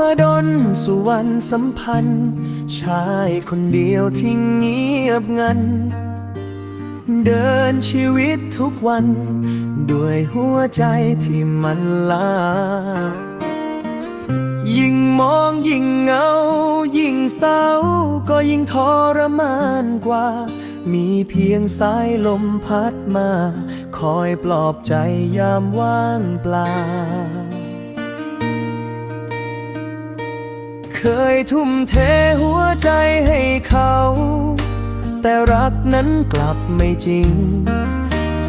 พดลสุวรรณสัมพันธ์ ชายคนเดียวที่เงียบงัน เดินชีวิตทุกวัน ด้วยหัวใจที่มันลา ยิ่งมองยิ่งเหงา ยิ่งเศร้า ก็ยิ่งทรมานกว่า มีเพียงสายลมพัดมา คอยปลอบใจยามว่างเปล่า เคยทุ่มเทหัวใจให้เขา แต่รักนั้นกลับไม่จริง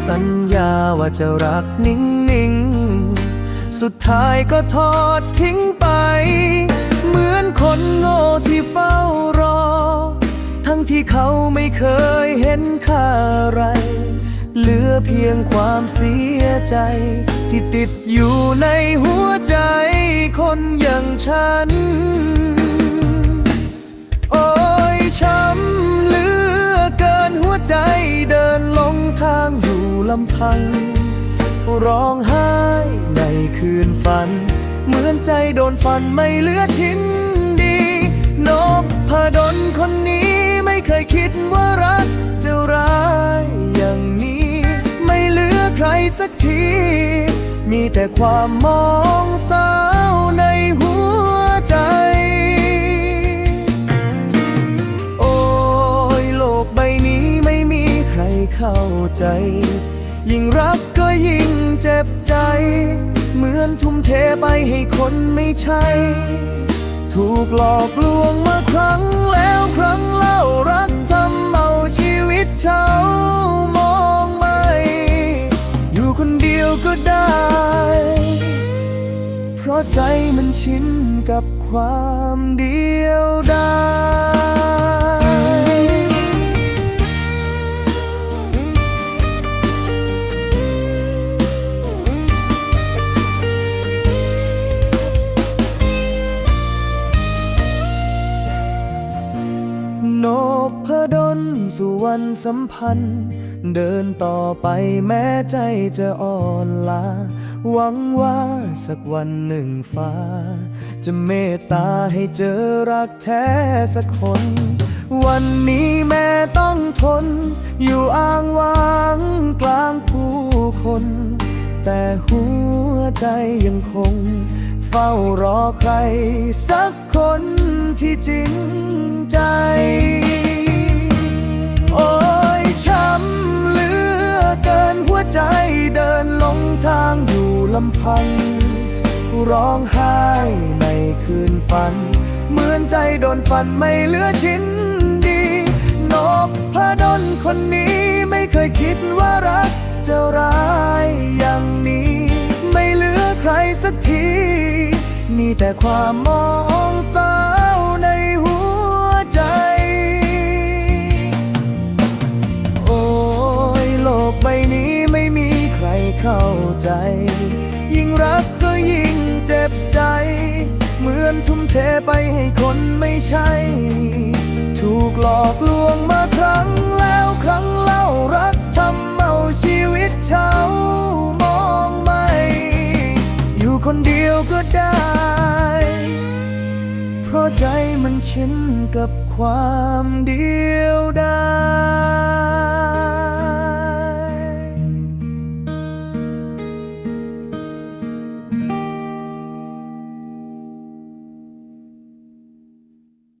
สัญญาว่าจะรักนิ่งๆสุดท้ายก็ทอดทิ้งไป เหมือนคนโง่ที่เฝ้ารอ ทั้งที่เขาไม่เคยเห็นค่าอะไร เหลือเพียงความเสียใจ ที่ติดอยู่ในหัวใจคนอย่างฉัน โอ้ยช้ำเหลือเกินหัวใจเดินลงทางอยู่ลำพัง ร้องไห้ในคืนฝัน เหมือนใจโดนฟันไม่เหลือชิ้นดี นบพดลคนนี้ไม่เคยคิดว่ารักจะร้า มีแต่ความมองเศร้าในหัวใจ โอ้ยโลกใบนี้ไม่มีใครเข้าใจ ยิ่งรักก็ยิ่งเจ็บใจ เหมือนทุ่มเทไปให้คนไม่ใช่ ถูกหลอกลวงมาครั้งแล้วครั้งเล่ารักทำเอาชีวิตเช่ามองไม่ อยู่คนเดียวก็ได้ะใจมันชินกับความเดียวดายนพพดลสุวรรณสัมพันธ์ เดินต่อไปแม้ใจจะอ่อนล้า หวังว่าสักวันหนึ่งฟ้า จะเมตตาให้เจอรักแท้สักคน วันนี้แม่ต้องทน อยู่อ้างว้างกลางผู้คน แต่หัวใจยังคง เฝ้ารอใครสักคนที่จริงใจ ลำพัง ร้องไห้ในคืนฝัน เหมือนใจโดนฟันไม่เหลือชิ้นดีนบพดลคนนี้ไม่เคยคิดว่ารักจะร้ายอย่างนี้ ไม่เหลือใครสักที มีแต่ความมอง เข้าใจ ยิ่งรักก็ยิ่งเจ็บใจ เหมือนทุ่มเทไปให้คนไม่ใช่ ถูกหลอกลวงมาครั้งแล้วครั้งเล่ารักทำเอาชีวิตเช่ามองไม่ อยู่คนเดียวก็ได้ เพราะใจมันชินกับความเดียวดาย